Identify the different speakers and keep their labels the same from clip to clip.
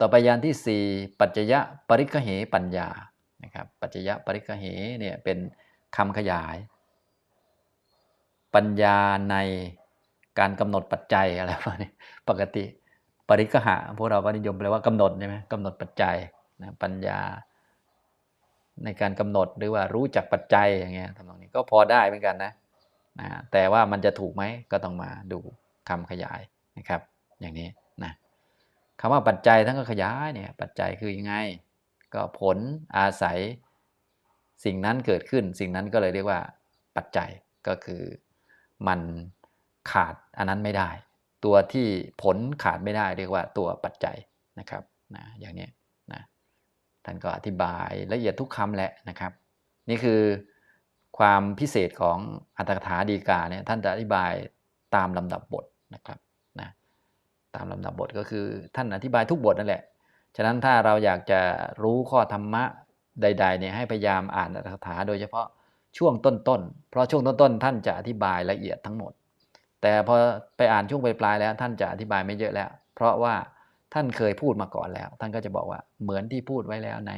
Speaker 1: ต่อไปยานที่สี่ปัจจยะปริคเหปัญญานะครับปัจจยะปริคเหเนี่ยเป็นคำขยาย ปัญญาในการกำหนดปัจจัยอะไรประมาณนี้ปกติปริคหะพวกเราก็นิยมแปลว่ากำหนดใช่ไหมกำหนดปัจจัยนะปัญญา ในการกำหนดหรือว่ารู้จักปัจจัยอย่างเงี้ยทำตรงนี้ก็พอได้เหมือนกันนะนะแต่ว่ามันจะถูกไหมก็ต้องมาดูคำขยายนะครับ อย่างนี้นะ คำว่าปัจจัยทั้งก็ขยายเนี่ยปัจจัยคือยังไง ก็ผลอาศัยสิ่งนั้นเกิดขึ้น สิ่งนั้นก็เลยเรียกว่าปัจจัยก็คือมันขาดอันนั้นไม่ได้ ตัวที่ผลขาดไม่ได้เรียกว่าตัวปัจจัยนะครับนะอย่างนี้นะท่านก็อธิบายละเอียดทุกคำแหละนะครับ นี่คือความพิเศษของอัตถกถาดีกาเนี่ยท่านจะอธิบายตามลำดับบทนะครับ ตามลำดับบทก็คือท่านอธิบายทุกบทนั่นแหละ ฉะนั้นถ้าเราอยากจะรู้ข้อธรรมะใดๆเนี่ยให้พยายามอ่านอัตถกถาโดยเฉพาะช่วงต้นๆ เพราะช่วงต้นๆ ท่านจะอธิบายละเอียดทั้งหมด แต่พอไปอ่านช่วงปลายๆแล้ว ท่านจะอธิบายไม่เยอะแล้ว เพราะว่าท่านเคยพูดมาก่อนแล้ว ท่านก็จะบอกว่าเหมือนที่พูดไว้แล้วใน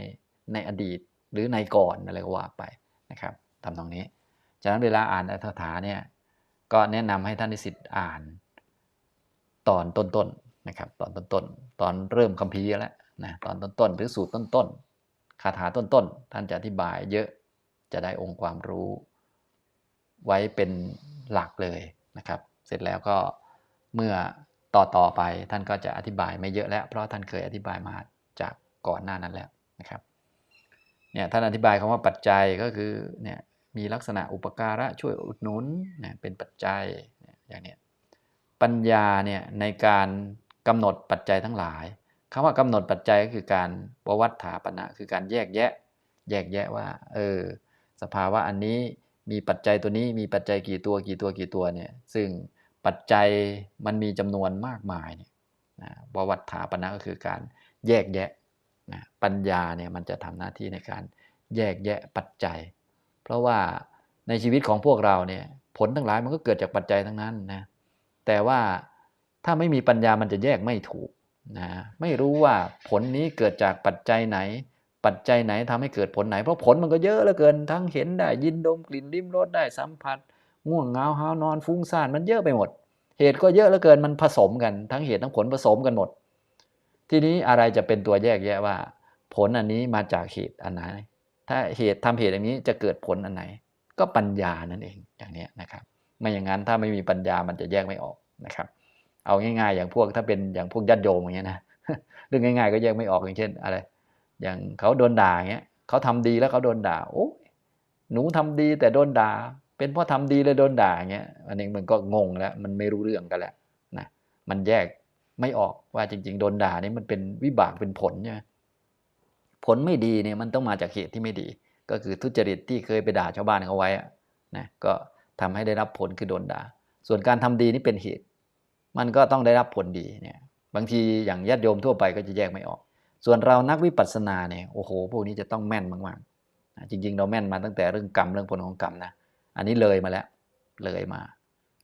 Speaker 1: ในอดีตหรือในก่อนอะไรก็ว่าไปนะครับทำตรงนี้ ฉะนั้นเวลาอ่านอัตถกถาเนี่ยก็แนะนำให้ท่านนิสิตอ่าน ตอนต้นๆนะครับตอนต้นๆตอนเริ่มคัมภีร์แล้วนะตอนต้นๆหรือสูตรต้นๆคาถาต้นๆท่านจะอธิบายเยอะจะได้องค์ความรู้ ไว้เป็นหลักเลยนะครับ เสร็จแล้วก็เมื่อต่อต่อไปท่านก็จะอธิบายไม่เยอะแล้ว เพราะท่านเคยอธิบายมาจากก่อนหน้านั้นแล้วนะครับเนี่ยท่านอธิบายคำว่าปัจจัยก็คือเนี่ยมีลักษณะอุปการะช่วยอุดหนุนนะเป็นปัจจัยเนี่ยอย่างเนี้ย ปัญญาเนี่ยในการกำหนดปัจจัยทั้งหลายคำว่ากำหนดปัจจัยก็คือการปวัฏฐาปณะคือการแยกแยะ แยกแยะว่า เออ สภาวะอันนี้มีปัจจัยตัวนี้มีปัจจัยกี่ตัวกี่ตัวกี่ตัวเนี่ย ซึ่งปัจจัยมันมีจำนวนมากมายเนี่ยนะปวัฏฐาปณะก็คือการแยกแยะนะปัญญาเนี่ยมันจะทำหน้าที่ในการแยกแยะปัจจัย เพราะว่าในชีวิตของพวกเราเนี่ยผลทั้งหลายมันก็เกิดจากปัจจัยทั้งนั้นนะ แต่ว่าถ้าไม่มีปัญญามันจะแยกไม่ถูกนะไม่รู้ว่าผลนี้เกิดจากปัจจัยไหน ปัจจัยไหนทำให้เกิดผลไหน เพราะผลมันก็เยอะเหลือเกิน ทั้งเห็นได้ยินดมกลิ่นลิ้มรสได้สัมผัส ง่วงเงาหาวนอนฟุ้งซ่านมันเยอะไปหมด เหตุก็เยอะเหลือเกินมันผสมกัน ทั้งเหตุทั้งผลผสมกันหมด ทีนี้อะไรจะเป็นตัวแยกแยะว่า ผลอันนี้มาจากเหตุอันไหน ถ้าเหตุทำเหตุอย่างนี้จะเกิดผลอันไหน ก็ปัญญานั่นเองอย่างนี้นะครับ ไม่อย่างนั้นถ้าไม่มีปัญญามันจะแยกไม่ออกนะครับ เอาง่าย ๆ อย่างพวกถ้าเป็นอย่างพวกญาติโยมอย่างเงี้ยนะเรื่องง่าย ๆ ก็แยกไม่ออกอย่างเช่นอะไร อย่างเขาโดนด่าเงี้ยเขาทำดีแล้วเขาโดนด่าโอ้ยหนูทำดีแต่โดนด่า เป็นเพราะทำดีเลยโดนด่าเงี้ยอันนี้มันก็งงแล้วมันไม่รู้เรื่องกันแล้วนะมันแยกไม่ออกว่าจริง ๆ โดนด่านี่มันเป็นวิบากเป็นผลใช่ไหมผลไม่ดีเนี่ยมันต้องมาจากเหตุที่ไม่ดี ก็คือทุจริตที่เคยไปด่าชาวบ้านเขาไว้อะนะก็ ทำให้ได้รับผลคือโดนด่า ส่วนการทำดีนี่เป็นเหตุ มันก็ต้องได้รับผลดีเนี่ยบางทีอย่างญาติโยมทั่วไปก็จะแยกไม่ออก ส่วนเรานักวิปัสสนาเนี่ยโอ้โหพวกนี้จะต้องแม่นมากๆจริง ๆ เราแม่นมาตั้งแต่เรื่องกรรมเรื่องผลของกรรมนะอันนี้เลยมาแล้วเลยมา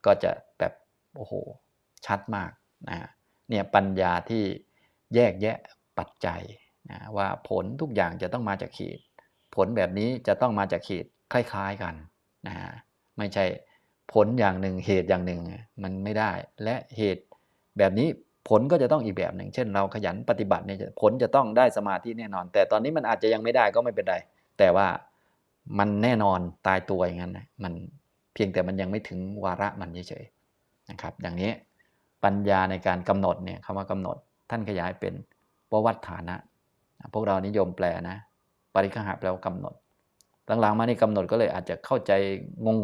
Speaker 1: ก็จะแบบโอ้โหชัดมากนะเนี่ยปัญญาที่แยกแยะปัจจัยนะว่าผลทุกอย่างจะต้องมาจากเหตุผลแบบนี้จะต้องมาจากเหตุคล้าย ๆกันนะฮะ ไม่ใช่ผลอย่างหนึ่งเหตุอย่างหนึ่งมันไม่ได้ และเหตุแบบนี้ผลก็จะต้องอีกแบบหนึ่ง เช่น เราขยันปฏิบัติเนี่ยผลจะต้องได้สมาธิแน่นอน แต่ตอนนี้มันอาจจะยังไม่ได้ก็ไม่เป็นไร แต่ว่ามันแน่นอนตายตัวอย่างนั้นนะมันเพียงแต่มันยังไม่ถึงวาระมันเฉยๆนะครับอย่างนี้ปัญญาในการกำหนดเนี่ยคำว่ากำหนด ท่านขยายเป็นปวัฏฐานะ พวกเรานิยมแปลนะ ปริคหะแปลว่ากำหนด หลังๆมานี่กำหนดก็เลยอาจจะเข้าใจ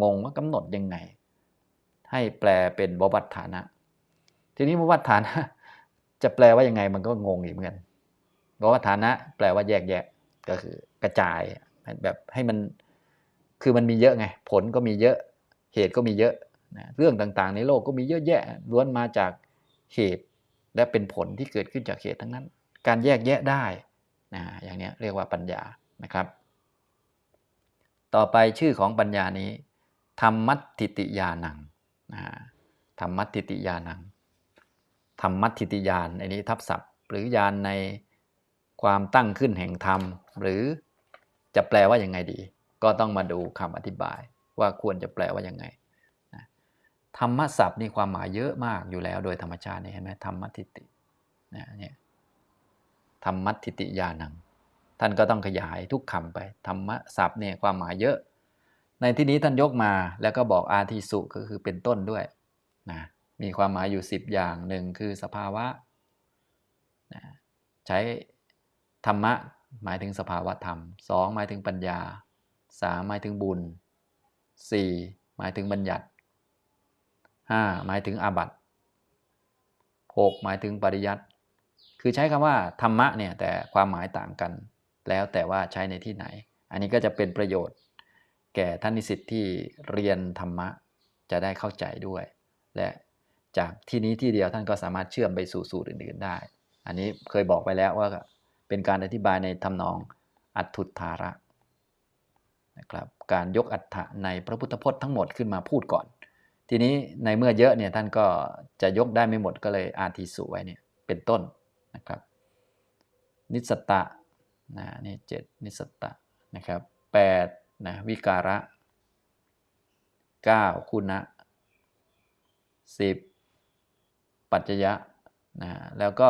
Speaker 1: งงๆว่ากำหนดยังไง ให้แปลเป็นบวัฏฐานะ ทีนี้บวัฏฐานะจะแปลว่ายังไงมันก็งงอีกเหมือนกันบวัฏฐานะแปลว่าแยกแยะก็คือกระจายแบบให้มันคือมันมีเยอะไง ผลก็มีเยอะเหตุก็มีเยอะนะเรื่องต่างๆ ในโลกก็มีเยอะแยะล้วนมาจากเหตุและเป็นผลที่เกิดขึ้นจากเหตุทั้งนั้น การแยกแยะได้นะอย่างนี้เรียกว่าปัญญานะครับ ต่อไปชื่อของปัญญานี้ธรรมัตติติยานังนะธรรมัตติติยานังธรรมัตติติยานอันนี้ทับศัพท์ หรือญาณในความตั้งขึ้นแห่งธรรม หรือจะแปลว่ายังไงดี ก็ต้องมาดูคำอธิบายว่าควรจะแปลว่ายังไงธรรมศัพท์นี่ความหมายเยอะมากอยู่แล้ว โดยธรรมชาตินี่เห็นไหมธรรมทิฏฐินะเนี่ยธรรมัตทิฏฐิญาณัง ท่านก็ต้องขยายทุกคำไปธรรมศัพท์เนี่ยความหมายเยอะ ในที่นี้ท่านยกมาแล้วก็บอกอาทิสุก็คือเป็นต้นด้วยนะมีความหมายอยู่ 10 อย่างหนึ่งคือสภาวะนะใช้ธรรมะหมายถึงสภาวะธรรม 2 หมายถึงปัญญา 3 หมายถึงบุญ 4 หมายถึงบัญญัติ 5 หมายถึงอาบัติ 6 หมายถึงปริยัติ คือใช้คำว่าธรรมะเนี่ยแต่ความหมายต่างกัน แล้วแต่ว่าใช้ในที่ไหน อันนี้ก็จะเป็นประโยชน์ แก่ท่านนิสิตที่เรียนธรรมะจะได้เข้าใจด้วย และจากที่นี้ที่เดียวท่านก็สามารถเชื่อมไปสู่สูตรอื่นๆได้ อันนี้เคยบอกไปแล้วว่าเป็นการอธิบายในทำนองอัตถุธาระนะครับการยกอัฏฐะในพระพุทธพจน์ทั้งหมดขึ้นมาพูดก่อน ทีนี้ในเมื่อเยอะเนี่ยท่านก็จะยกได้ไม่หมดก็เลยอาทิสุไว้เนี่ยเป็นต้นนะครับ นิสตะ นะนี่เจ็ดนิสตะนะครับแปดนะวิการะเก้าคุณะสิบปัจจยะนะแล้วก็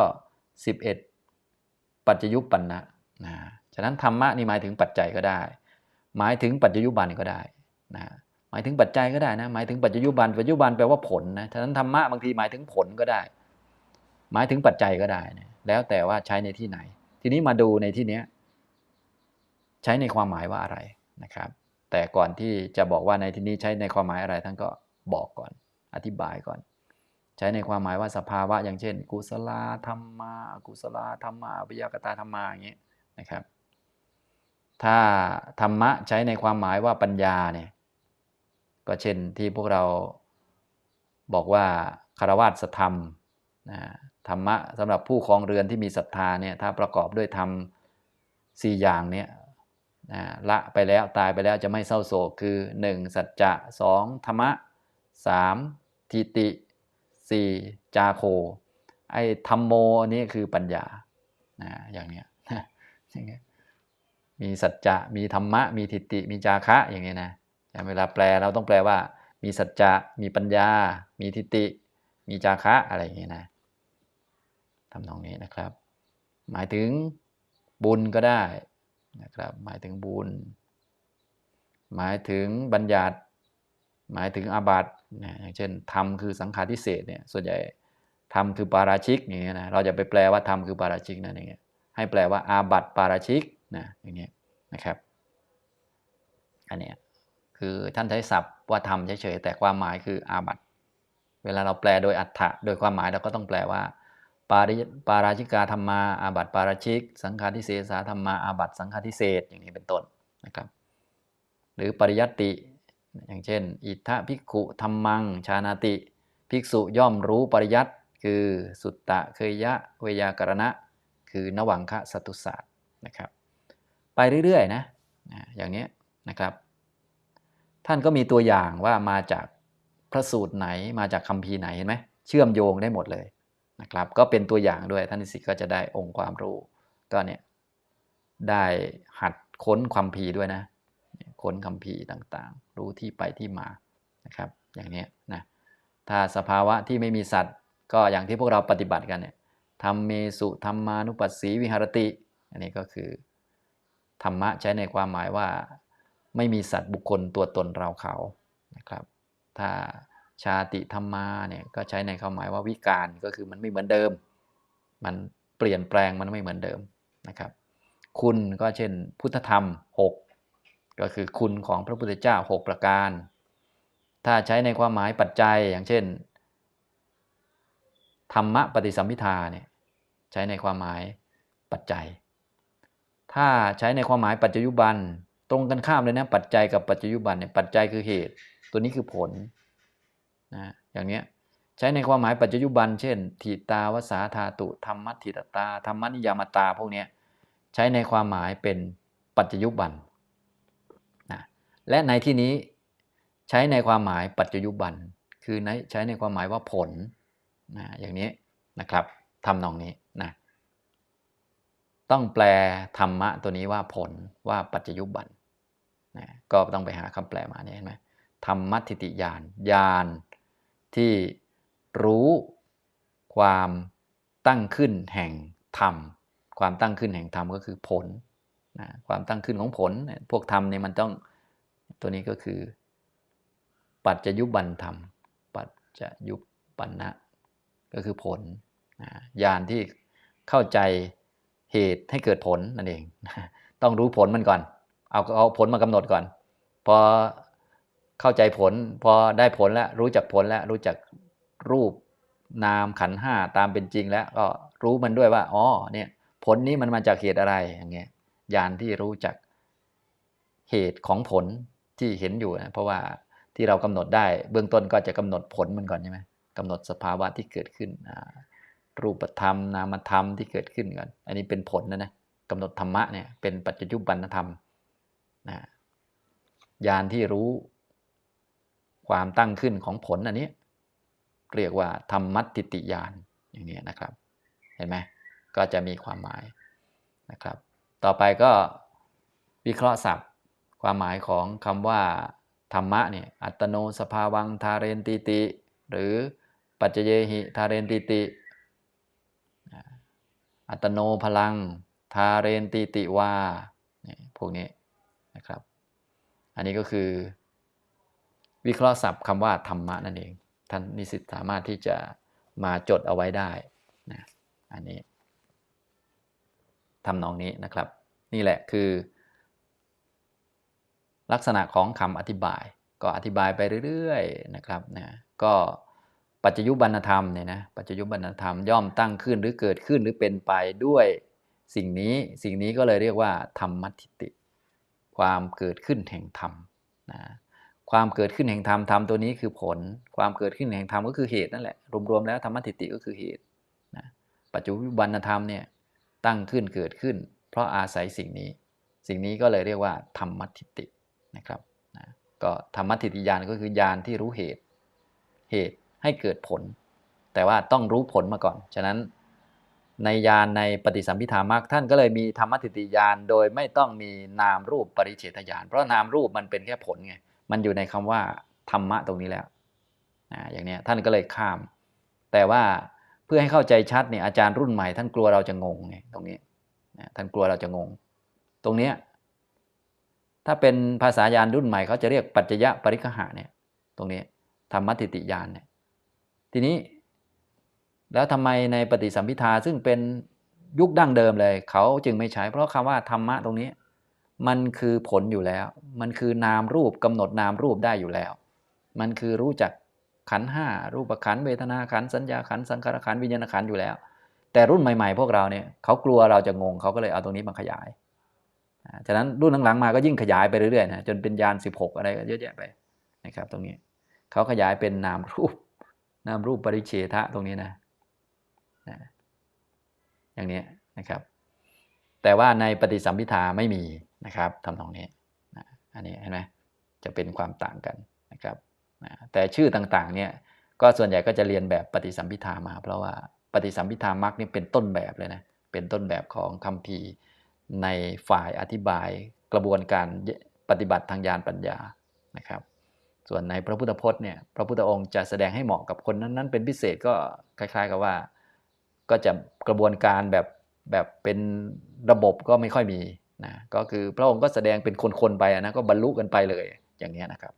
Speaker 1: สิบเอ็ดปัจจยุปปันนะนะฉะนั้นธรรมะนี่หมายถึงปัจจัยก็ได้ หมายถึงปัจจยุบันก็ได้นะหมายถึงปัจจัยก็ได้นะหมายถึงปัจจยุบันปัจจุบันแปลว่าผลนะฉะนั้นธรรมะบางทีหมายถึงผลก็ได้ หมายถึงปัจจัยก็ได้นะแล้วแต่ว่าใช้ในที่ไหน ทีนี้มาดูในที่นี้ใช้ในความหมายว่าอะไรนะครับ แต่ก่อนที่จะบอกว่าในที่นี้ใช้ในความหมายอะไรท่านก็บอกก่อน อธิบายก่อน ใช้ในความหมายว่าสภาวะ อย่างเช่น กุศลธรรมากุศลธรรมาวิยากตาธรรมาอย่างนี้นะครับ ถ้าธรรมะใช้ในความหมายว่าปัญญาเนี่ยก็เช่นที่พวกเราบอกว่าคารวะสธรรมนะ ธรรมะสำหรับผู้ครองเรือนที่มีศรัทธาเนี่ยถ้าประกอบด้วยธรรมสี่อย่างเนี่ยละไปแล้วตายไปแล้วจะไม่เศร้าโศกคือ 1. สัจจะ 2. ธรรมะ 3. ทิติ 4. จาโคไอ้ธรรมโมอันนี้คือปัญญานะอย่างเนี้ยอย่างเงี้ยมีสัจจะมีธรรมะ มีทิฏฐิมีจาคะอย่างเงี้ยนะเวลาแปลเราต้องแปลว่า มีสัจจะมีปัญญา มีทิฏฐิมีจาคะอะไรอย่างเงี้ยนะ ทำนองนี้นะครับ หมายถึงบุญก็ได้นะครับ หมายถึงบุญ หมายถึงบัญญัติ หมายถึงอาบัตินะอย่างเช่นธรรมคือสังขารทิเศษเนี่ยส่วนใหญ่ธรรมคือปาราชิกอย่างเงี้ยนะเราจะไปแปลว่าธรรมคือปาราชิกนะอย่างเงี้ยให้แปลว่าอาบัติปาราชิกนะอย่างเงี้ยนะครับอันเนี้ยคือท่านใช้ศัพท์ว่าธรรมเฉยๆแต่ความหมายคืออาบัติ เวลาเราแปลโดยอัฏฐะโดยความหมายเราก็ต้องแปลว่า ปาริปาราชิกาธรรมาอาบัติปาราชิก สังฆาทิเศษาธรรมาอาบัติสังฆาทิเศษอย่างนี้เป็นต้นนะครับ หรือปริยัติอย่างเช่น อิทธภิกขุธรรมังชานาติ ภิกษุย่อมรู้ปริยัติคือสุตตะเคยยะเวยากรณะ คือนวังคะสัตุศาสตร์นะครับ ไปเรื่อยๆนะอย่างนี้นะครับ ท่านก็มีตัวอย่างว่ามาจากพระสูตรไหนมาจากคำพีไหนเห็นไหมเชื่อมโยงได้หมดเลย นะครับ ก็เป็นตัวอย่างด้วยท่านนิสิตก็จะได้องค์ความรู้ ก็เนี่ยได้หัดค้นความพีด้วยนะค้นคำพีต่างๆ รู้ที่ไปที่มานะครับ อย่างนี้นะถ้าสภาวะที่ไม่มีสัตว์ ก็อย่างที่พวกเราปฏิบัติกันเนี่ยทำเมสุธรรมานุปัสสีวิหารติ อันนี้ก็คือ ธรรมะใช้ในความหมายว่า ไม่มีสัตว์บุคคลตัวตนเราเขานะครับ ถ้า ชาติธรรมาเนี่ยก็ใช้ในความหมายว่าวิการก็คือมันไม่เหมือนเดิม มันเปลี่ยนแปลงมันไม่เหมือนเดิมนะครับคุณก็เช่นพุทธธรรม 6 ก็คือคุณของพระพุทธเจ้า 6 ประการ ถ้าใช้ในความหมายปัจจัยอย่างเช่น ธรรมะปฏิสัมพิทาเนี่ยใช้ในความหมายปัจจัย ถ้าใช้ในความหมายปัจจยุบัน ตรงกันข้ามเลยนะปัจจัยกับปัจจยุบันเนี่ยปัจจัยคือเหตุ ตัวนี้คือผล นะอย่างเนี้ยใช้ในความหมายปัจจุบัน เช่นทิตาวสาธาตุธรรมะทิตตาธรรมนิยามตาพวกนี้ใช้ในความหมายเป็นปัจจุบันนะและในที่นี้ใช้ในความหมายปัจจุบัน คือใช้ในความหมายว่าผลนะอย่างนี้นะครับทำนองนี้นะต้องแปลธรรมะตัวนี้ว่าผลว่าปัจจยุบันนะก็ต้องไปหาคำแปลมาเนี่ยเห็นไหมธรรมทิติญาณญาณ ที่รู้ความตั้งขึ้นแห่งธรรม ความตั้งขึ้นแห่งธรรมก็คือผลนะความตั้งขึ้นของผล พวกธรรมเนี่ยมันต้องตัวนี้ก็คือ ปัจจยุบันธรรม ปัจจยุบันนะก็คือผลนะญาณที่เข้าใจเหตุให้เกิดผลนั่นเอง ต้องรู้ผลมันก่อน เอาเอาผลมากำหนดก่อน พอ เข้าใจผล พอได้ผลแล้วรู้จักผลแล้วรู้จักรูปนามขันห้าตามเป็นจริงแล้วก็รู้มันด้วยว่าอ๋อเนี่ยผลนี้มันมาจากเหตุอะไรอย่างเงี้ยญาณที่รู้จักเหตุของผลที่เห็นอยู่นะเพราะว่าที่เรากำหนดได้เบื้องต้นก็จะกำหนดผลมันก่อนใช่ไหมกำหนดสภาวะที่เกิดขึ้น รูปธรรม นามธรรมที่เกิดขึ้นก่อน อันนี้เป็นผลนะนะกำหนดธรรมะเนี่ยเป็นปัจจุบันธรรมนะญาณที่รู้ ความตั้งขึ้นของผลอันนี้ เรียกว่าธรรมมัติติญาณอย่างนี้นะครับ เห็นไหมก็จะมีความหมายนะครับ ต่อไปก็วิเคราะห์ศัพท์ ความหมายของคำว่า ธรรมะเนี่ยอัตโนสภาวังทาเรนติติ หรือปัจเจเยหิทาเรนติติ อัตโนพลัง ทาเรนติติวาเนี่ยพวกนี้นะครับ อันนี้ก็คือ วิเคราะห์ศัพท์คำว่าธรรมะนั่นเอง ท่านนิสิตสามารถที่จะมาจดเอาไว้ได้นะอันนี้ทำนองนี้นะครับ นี่แหละคือ ลักษณะของคำอธิบาย ก็อธิบายไปเรื่อยๆนะครับนะก็ปัจจยุบันธรรมเนี่ยนะปัจจยุบันธรรมย่อมตั้งขึ้นหรือเกิดขึ้นหรือเป็นไปด้วยสิ่งนี้สิ่งนี้ก็เลยเรียกว่า ธรรมทิฏฐิความเกิดขึ้นแห่งธรรมนะ ความเกิดขึ้นแห่งธรรมธรรมตัวนี้คือผล ความเกิดขึ้นแห่งธรรมก็คือเหตุนั่นแหละรวมๆแล้วธรรมทิฏฐิก็คือเหตุนะปัจจุบันธรรมเนี่ยตั้งขึ้นเกิดขึ้น เพราะอาศัยสิ่งนี้ สิ่งนี้ก็เลยเรียกว่า ธรรมทิฏฐินะครับนะก็ธรรมทิฏฐิญาณก็คือญาณที่รู้เหตุ เหตุให้เกิดผล แต่ว่าต้องรู้ผลมาก่อน ฉะนั้นในญาณในปฏิสัมพิธามรรคท่านก็เลยมีธรรมทิฏฐิญาณโดยไม่ต้องมีนามรูปปริเฉทญาณเพราะนามรูปมันเป็นแค่ผลไง มันอยู่ในคำว่าธรรมะตรงนี้แล้วนะอย่างนี้ท่านก็เลยข้าม แต่ว่าเพื่อให้เข้าใจชัดเนี่ยอาจารย์รุ่นใหม่ท่านกลัวเราจะงงไงตรงนี้นะท่านกลัวเราจะงง ตรงเนี้ยถ้าเป็นภาษายานรุ่นใหม่เขาจะเรียกปัจจยปริคหะเนี่ยตรงนี้ธรรมทิฏฐิญาณเนี่ยทีนี้แล้วทำไมในปฏิสัมพิทาซึ่งเป็นยุคดั้งเดิมเลย เขาจึงไม่ใช้ เพราะคำว่าธรรมะตรงนี้ มันคือผลอยู่แล้ว มันคือนามรูปกำหนดนามรูปได้อยู่แล้ว มันคือรู้จักขันห้ารูปขันเวทนาขันสัญญาขันสังขารขันวิญญาณขันอยู่แล้ว แต่รุ่นใหม่ๆ พวกเราเนี่ยเขากลัวเราจะงงเขาก็เลยเอาตรงนี้มาขยายฉะนั้นรุ่นหลังๆมาก็ยิ่งขยายไปเรื่อยๆนะจนเป็นยาน 16 อะไรก็เยอะแยะไปนะครับ ตรงนี้เขาขยายเป็นนามรูป นามรูปปริเฉทะตรงนี้นะนะอย่างนี้นะครับ แต่ว่าในปฏิสัมพิทาไม่มี นะครับทำตรงนี้นะอันนี้เห็นไหมจะเป็นความต่างกันนะครับนะแต่ชื่อต่างๆเนี่ยก็ส่วนใหญ่ก็จะเรียนแบบปฏิสัมพิทามา เพราะว่าปฏิสัมพิธามรรคนี่เป็นต้นแบบเลยนะเป็นต้นแบบของคำพีในฝ่ายอธิบายกระบวนการปฏิบัติทางญาณปัญญานะครับ ส่วนในพระพุทธพจน์เนี่ยพระพุทธองค์จะแสดงให้เหมาะกับคนนั้น ๆ เป็นพิเศษก็คล้าย ๆ กับว่า ก็จะกระบวนการแบบแบบเป็นระบบก็ไม่ค่อยมี นะก็คือพระองค์ก็แสดงเป็นคนๆไปนะก็บรรลุกันไปเลยอย่างนี้นะครับ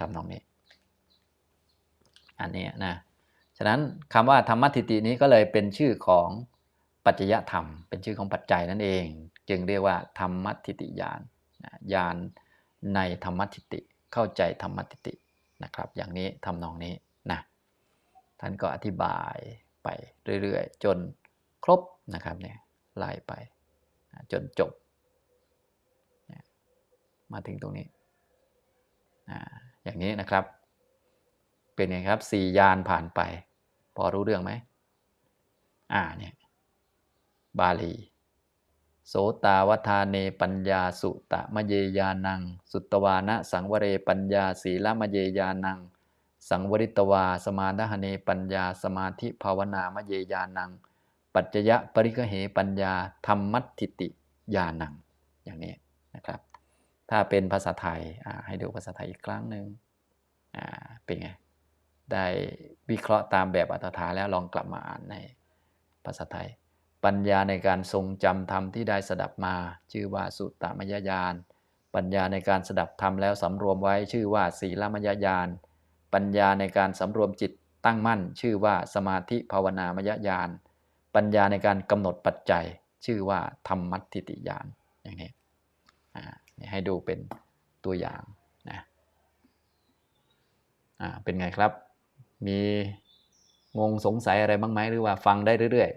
Speaker 1: ทำนองนี้ อันนี้นะฉะนั้นคำว่าธรรมทิฏฐินี้ก็เลยเป็นชื่อของปัจจยธรรม เป็นชื่อของปัจจัยนั่นเอง จึงเรียกว่า ธรรมทิฏฐิญาณญาณในธรรมทิฏฐิเข้าใจธรรมทิฏฐินะครับ อย่างนี้ทำนองนี้นะท่านก็อธิบายไปเรื่อยๆ จนครบนะครับเนี่ยไล่ไปจนจบ มาถึงตรงนี้อย่างนี้นะครับ เป็นไงครับสี่ยานผ่านไป พอรู้เรื่องไหมอ่าเนี่ยบาลี โสตาวทาเนปัญญาสุตะมะเยยานัง สุตวานะสังวเรปัญญาศีละมะเยยานัง สังวริตวา สมาดหเนปัญญา สมาธิภาวนามะเยยานัง ปัจจยะปริกเหปัญญาธรรมัตถิติญาณัง อย่างนี้นะครับ ถ้าเป็นภาษาไทยให้ดูภาษาไทยอีกครั้งหนึ่งอ่าเป็นไง ได้วิเคราะห์ตามแบบอัตถาแล้วลองกลับมาอ่านในภาษาไทย ปัญญาในการทรงจำธรรมที่ได้สดับมา ชื่อว่าสุตตมยญาณปัญญาในการสดับธรรมแล้วสำรวมไว้ชื่อว่าศีลมยญาณปัญญาในการสำรวมจิตตั้งมั่น ชื่อว่าสมาธิภาวนามยญาณปัญญาในการกำหนดปัจจัย ชื่อว่าธรรมมัติติญาณอย่างนี้อ่า ให้ดูเป็นตัวอย่างนะอ่าเป็นไงครับ มีงงสงสัยอะไรบ้างไหมหรือว่าฟังได้เรื่อย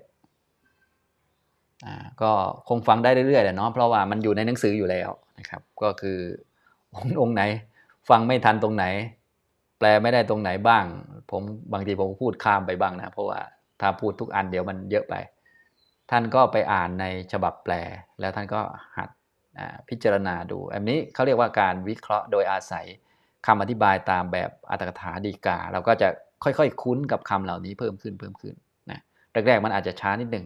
Speaker 1: ๆอ่าก็คงฟังได้เรื่อยๆแหละเนาะเพราะว่ามันอยู่ในหนังสืออยู่แล้วนะครับ ก็คือองค์ไหน ฟังไม่ทันตรงไหน แปลไม่ได้ตรงไหนบ้าง ผมบางทีผมพูดข้ามไปบ้างนะเพราะว่าถ้าพูดทุกอันเดี๋ยวมันเยอะไป ท่านก็ไปอ่านในฉบับแปล แล้วท่านก็หัด พิจารณาดูอันนี้เขาเรียกว่าการวิเคราะห์โดยอาศัยคำอธิบายตามแบบอัตถกถาดีกา เราก็จะค่อยๆ คุ้นกับคำเหล่านี้เพิ่มขึ้นเพิ่มขึ้นนะแรกๆมันอาจจะช้านิดหนึ่ง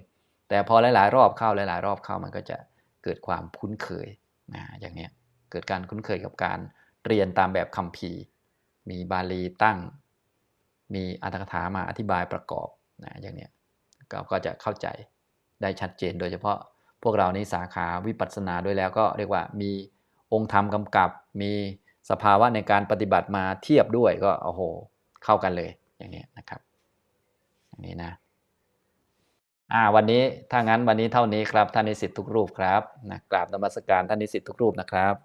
Speaker 1: แต่พอหลายๆ รอบเข้าหลายๆ รอบเข้ามันก็จะเกิดความคุ้นเคยนะอย่างนี้เกิดการคุ้นเคยกับการเรียนตามแบบคัมภีร์ มีบาลีตั้ง มีอัตถกถามาอธิบายประกอบนะอย่างนี้ก็จะเข้าใจได้ชัดเจนโดยเฉพาะ พวกเรานี้สาขาวิปัสสนาด้วยแล้วก็เรียกว่ามีองค์ธรรมกำกับ มีสภาวะในการปฏิบัติมาเทียบด้วยก็โอ้โห เข้ากันเลยอย่างนี้นะครับอย่างนี้นะอ่าวันนี้ถ้างั้นวันนี้เท่านี้ครับท่านนิสิตทุกรูปครับนะกราบนมัสการท่านนิสิตทุกรูปนะครับ